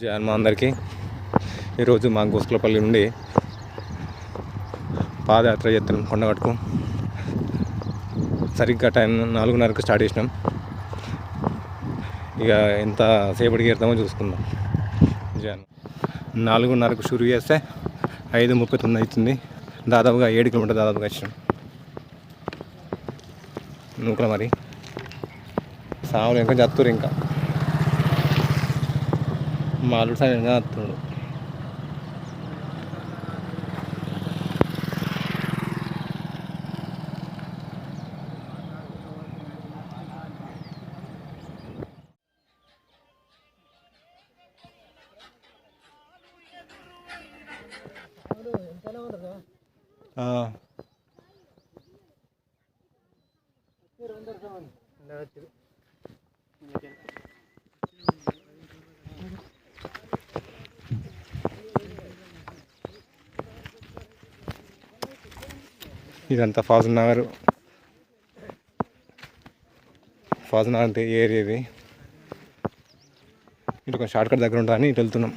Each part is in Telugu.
జయన్మ అందరికీ. ఈరోజు మా గోసుకులపల్లి నుండి పాదయాత్ర చేస్తున్నాం కొండగట్టుకు సరిగ్గా టైం నాలుగున్నరకు స్టార్ట్ చేసినాం. ఇక ఎంత సేపటికి ఎడతామో చూసుకుందాం. జయన్ నాలుగున్నరకు షురు చేస్తే ఐదు ముప్పై తొమ్మిది అవుతుంది. దాదాపుగా ఏడు కిలోమీటర్ దాదాపుగా వచ్చినాం. నూకల మరి. సాములు ఇంకా చత్తురు ఇంకా. మా అల్లుడు సైలెంట్గా వస్తున్నాడు ఆ. ఇదంతా ఫాజల్ నగర్ ఫాజల్ నగర్ అంటే ఏరియా ఇది ఇటు కొంచెం షార్ట్ కట్ దగ్గర ఉంటుందని ఇటు వెళ్తున్నాం.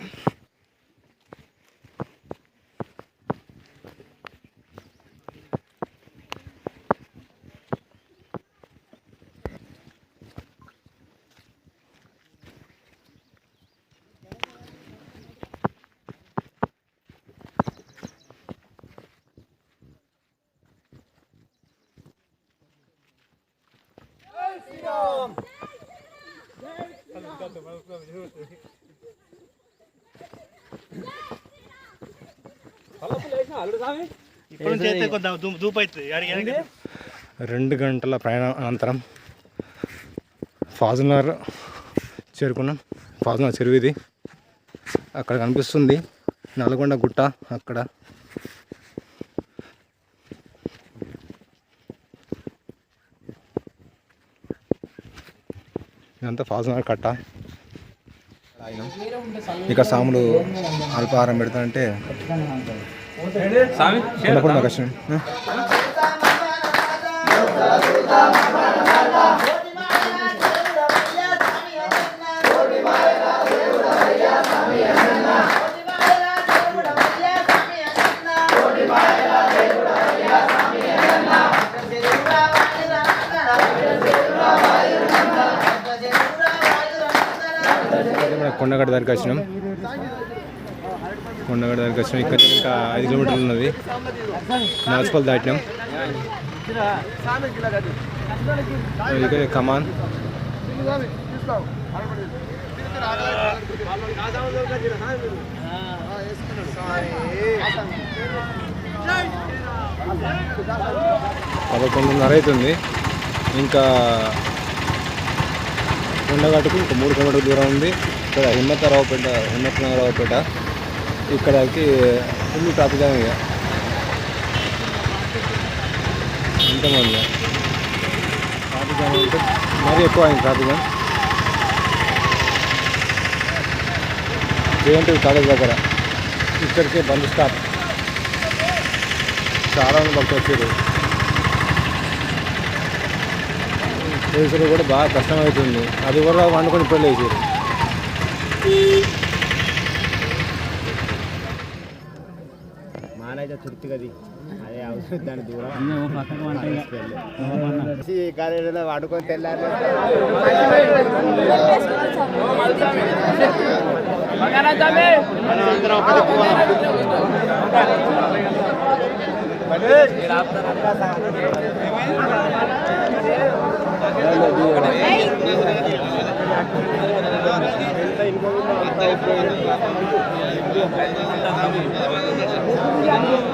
రెండు గంటల ప్రయాణం అనంతరం ఫాజనర్ చేరుకున్నాం. ఫాజల్ చెరువు ఇది. అక్కడ కనిపిస్తుంది నల్గొండ గుట్ట అక్కడ. ఇదంతా ఫాజల్ నగర్ కట్ట. ఇక సాములు అల్పాహారం పెడతానంటే ఉన్నప్పుడు నాకు కొండగడ మన కొండగడ్డ దగ్గరికి వచ్చినాం. వచ్చినాం ఇక్కడ ఇంకా ఐదు కిలోమీటర్లు ఉన్నది. నాచుపల్లి దాటినాం. ఇక్కడ కమాన్. పదకొండున్నర అవుతుంది ఇంకా కొండగట్టుకు ఇంకా మూడు కిలోమీటర్ల దూరం ఉంది. ఇక్కడ హిమ్మతరావుపేట హిమ్మతరావుపేట ఇక్కడికి ఫుల్ ట్రాఫిక్ జామ్ ఇక. ఎంతమంది ట్రాఫిక్ జామ్ అంటే మరీ ఎక్కువ అయింది ట్రాఫిక్ జామ్ జేఎన్టీ కాలేజ్ దగ్గర ఇక్కడికి బంద్ స్టాప్ చాలా మంది భక్తులు వచ్చారు. పోలీసులు కూడా బాగా కష్టమవుతుంది అది కూడా వండుకొని పెళ్ళి వేసారు మానైతే తృప్తిగది అదే అవసరం దాని దూరం. కాలేజీలో వాడుకొని తెల్లారు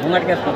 ঘুমাটকে আসতে